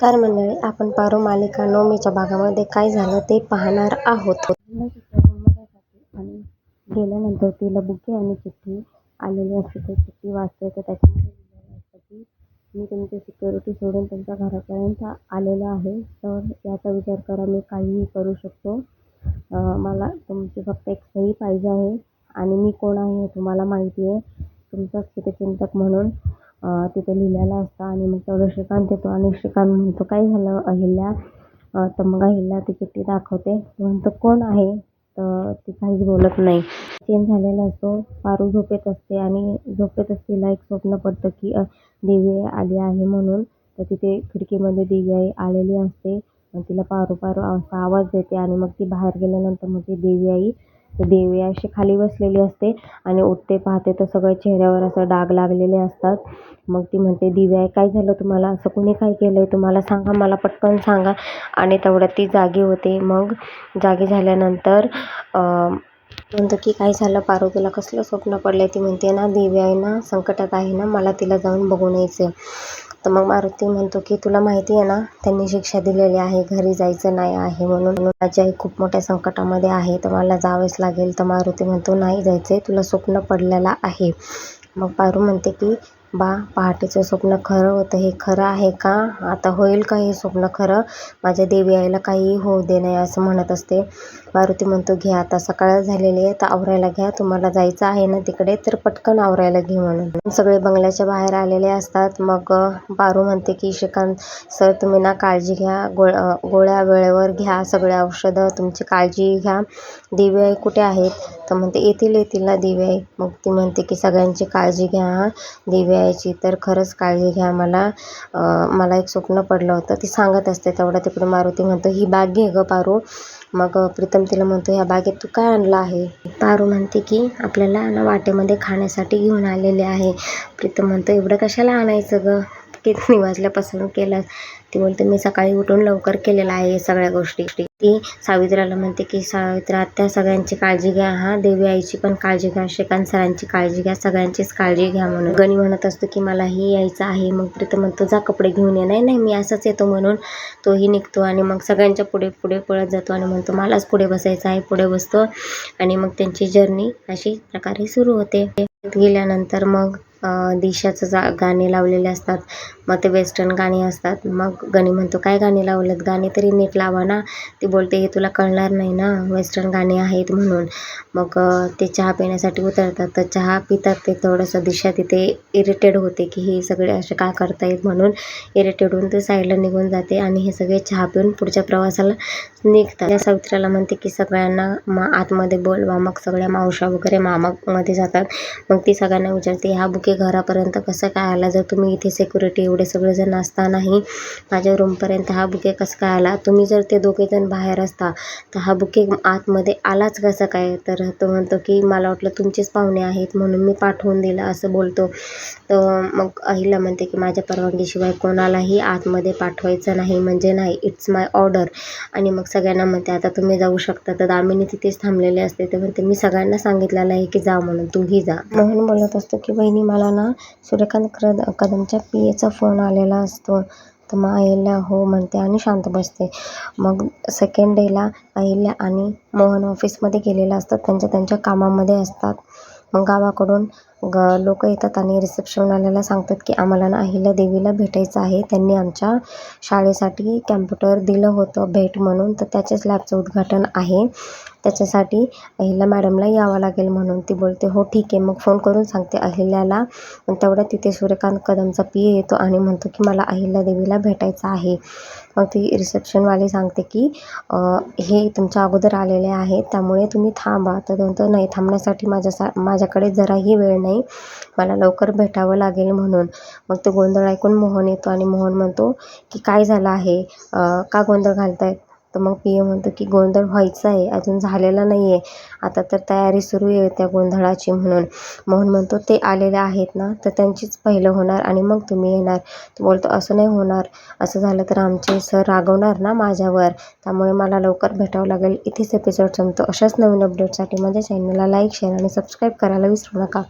नमस्कार मंडळी आपण पारू मालिका नवमीच्या भागामध्ये. काय झालं ते पाहणार आहोत. आणि गेल्यानंतर तिला बुके आणि चिठ्ठी आलेली असते. ते चिठ्ठी वाचते तर त्याच्यामध्ये लिहिलेलं असतं की मी तुमची सिक्युरिटी सोडून तुमच्या घरापर्यंत आलेलो आहे. तर याचा विचार करा मी काहीही करू शकतो. मला तुमची फक्त एक सही पाहिजे आहे आणि मी कोण आहे हे तुम्हाला माहिती आहे. तुमचाच चिंतक म्हणून तिथे लिहिलेलं असतं आणि मग तेवढं श्रीकांत येतो आणि श्रीकांत म्हणतो काय झालं अहिल्या? तर मग अहिल्या ती चिठ्ठी दाखवते म्हणतो कोण आहे? तर ती काहीच बोलत नाही. चेंज झालेला असतो. पारू झोपेत असते आणि झोपेतच तिला एक स्वप्न पडतं की देवी आली आहे म्हणून. तर तिथे खिडकीमध्ये देवी आई आलेली असते. तिला पारू पारू असा आवाज देते आणि मग ती बाहेर गेल्यानंतर मग ती देवी आई देवी अशी खाली बसलेली असते आणि उठते पाहते तर सगळ्या चेहऱ्यावर असं डाग लागलेले असतात. मग ती म्हणते दिव्या आहे काय झालं तुम्हाला? असं कुणी काय केलं आहे तुम्हाला सांगा मला पटकन सांगा. आणि तेवढ्यात ती जागी होते. मग जागी झाल्यानंतर म्हणतो की काय झालं? पारू तुला कसलं स्वप्न पडलं ती म्हणते ना दिव्या आहे ना संकटात आहे ना मला तिला जाऊन बघून यायचं तर मग मारुती म्हणतो की तुला माहिती आहे ना त्यांनी शिक्षा दिलेली आहे घरी जायचं नाही आहे म्हणून माझी आई खूप मोठ्या संकटामध्ये आहे तर मला जावेच लागेल. तर मारुती म्हणतो नाही जायचं आहे तुला स्वप्न पडलेलं आहे. मग पारू म्हणते की बा पहाटेचं स्वप्न खरं होतं हे खरं आहे का? आता होईल का हे स्वप्न खरं? माझ्या देवी आईला काहीही होऊ दे नाही असं म्हणत असते. मारुती म्हणतो घ्या आता सकाळ झालेली आहे तर आवरायला घ्या. तुम्हाला जायचं आहे ना तिकडे तर पटकन आवरायला घे म्हणून. सगळे बंगल्याच्या बाहेर आलेले असतात. मग पारू म्हणते की श्रीकांत सर तुम्ही ना काळजी घ्या. गो गोळ्या वेळेवर घ्या सगळे औषधं. तुमची काळजी घ्या. देवी आई कुठे आहेत? तर म्हणते येतील येतील ना दिवे. आई मग ती म्हणते की सगळ्यांची काळजी घ्या दिवे आईची तर खरंच काळजी घ्या मला. मला एक स्वप्न पडलं होतं. ती सांगत असते तेवढं तिकडे मारुती म्हणतो ही बॅग घे गं पारू. मग प्रीतम तिला म्हणतो ह्या बागेत तू काय आणलं आहे? पारू म्हणते की आपल्याला ना वाटेमध्ये खाण्यासाठी घेऊन आलेले आहे. प्रीतम म्हणतो एवढं कशाला आणायचं गं? किती पसंत केलं. ती बोलते मी सकाळी उठून लवकर केलेलं आहे या सगळ्या गोष्टी. ती सावित्राला म्हणते की सावित्रा त्या सगळ्यांची काळजी घ्या हा. देवी आईची पण काळजी घ्या. श्रीकांत सरांची काळजी घ्या. सगळ्यांचीच काळजी घ्या म्हणून. गणी म्हणत असतो की मलाही यायचं आहे. मग प्रीतम म्हणतो जा कपडे घेऊन ये. नाही नाही मी असंच येतो म्हणून तोही निघतो आणि मग सगळ्यांच्या पुढे पुढे पळत जातो आणि म्हणतो मलाच पुढे बसायचं आहे. पुढे बसतो. आणि मग त्यांची जर्नी अशी प्रकारे सुरू होते. गेल्यानंतर मग दिशाचं जा गाणे लावलेले असतात. मग ते वेस्टर्न गाणी असतात. मग गणी म्हणतो काय गाणी लावलेत? गाणी तरी नीट लावा ना. ती बोलते हे तुला कळणार नाही ना वेस्टर्न गाणी आहेत म्हणून. मग ते चहा पिण्यासाठी उतरतात. तर चहा पितात ते थोडंसं. दिशा तिथे इरिटेड होते की हे सगळे असे काय करतायत म्हणून इरिटेड होऊन ते साईडला निघून जाते आणि हे सगळे चहा पिऊन पुढच्या प्रवासाला निघतात. त्या सावित्र्याला म्हणते की सगळ्यांना मग आतमध्ये बोलवा. मग सगळ्या मावशा वगैरे मामामध्ये जातात. मग ती सगळ्यांना विचारते हा बुके घरापर्यंत कसं काय आला? जर तुम्ही इथे सिक्युरिटी एवढे सगळेजण असतानाही माझ्या रूमपर्यंत हा बुके कसं काय आला? तुम्ही जर ते दोघेजण बाहेर असता तर हा बुके आतमध्ये आलाच कसं काय? तर तो म्हणतो की मला वाटलं तुमचेच पाहुणे आहेत म्हणून मी पाठवून दिलं असं बोलतो. तर मग अहिला म्हणते की माझ्या परवानगीशिवाय कोणालाही आतमध्ये पाठवायचं नाही म्हणजे नाही. इट्स माय ऑर्डर आणि मग सगळ्यांना म्हणते आता तुम्ही जाऊ शकता. तर दामिनी तिथेच थांबलेले असते. ते म्हणते मी सगळ्यांना सांगितलेलं आहे की जा म्हणून तूही जा. मोहन बोलत असतो की बहिणी मला ना सूर्यकांत कद कदमच्या पी एचा फोन आलेला असतो. तर मग अहिल्या हो म्हणते आणि शांत बसते. मग सेकंड डेला अहिल्या आणि मोहन ऑफिसमध्ये गेलेला असतात. त्यांच्या त्यांच्या कामामध्ये असतात. मग गावाकडून लोक येतात आणि रिसेप्शनवाल्याला सांगतात की आम्हाला ना अहिल्या देवीला भेटायचं आहे. त्यांनी आमच्या शाळेसाठी कॅम्प्युटर दिलं होतं भेट म्हणून. तर त्याच्याच लॅबचं उद्घाटन आहे. त्याच्यासाठी अहिल्या मॅडमला यावं लागेल म्हणून ती बोलते हो ठीक आहे. मग फोन करून सांगते अहिल्याला तेवढ्यात तिथे सूर्यकांत कदमचा पी ए येतो आणि म्हणतो की मला अहिल्या देवीला भेटायचं आहे. मग ती रिसेप्शनवाली सांगते की हे तुमच्या अगोदर आलेले आहे त्यामुळे तुम्ही थांबा. तर म्हणतो नाही थांबण्यासाठी माझ्या सा माझ्याकडे जराही वेळ नाही. नाही. मला लवकर भेटावं लागेल म्हणून. मग ते गोंधळ ऐकून मोहन येतो आणि मोहन म्हणतो की काय झालं आहे? का गोंधळ घालतायत तर मग पी ए म्हणतो की गोंधळ व्हायचा आहे. अजून झालेला नाही आहे आता तर तयारी सुरू आहे त्या गोंधळाची म्हणून. मोहन म्हणतो ते आलेले आहेत ना तर त्यांचीच पहिलं होणार आणि मग तुम्ही येणार. तो बोलतो असं नाही होणार. असं झालं तर आमचे सर रागवणार ना माझ्यावर. त्यामुळे मला लवकर भेटावं लागेल. इथेच एपिसोड संपतो. अशाच नवीन अपडेटसाठी माझ्या चॅनलला लाईक शेअर आणि सबस्क्राईब करायला विसरू नका.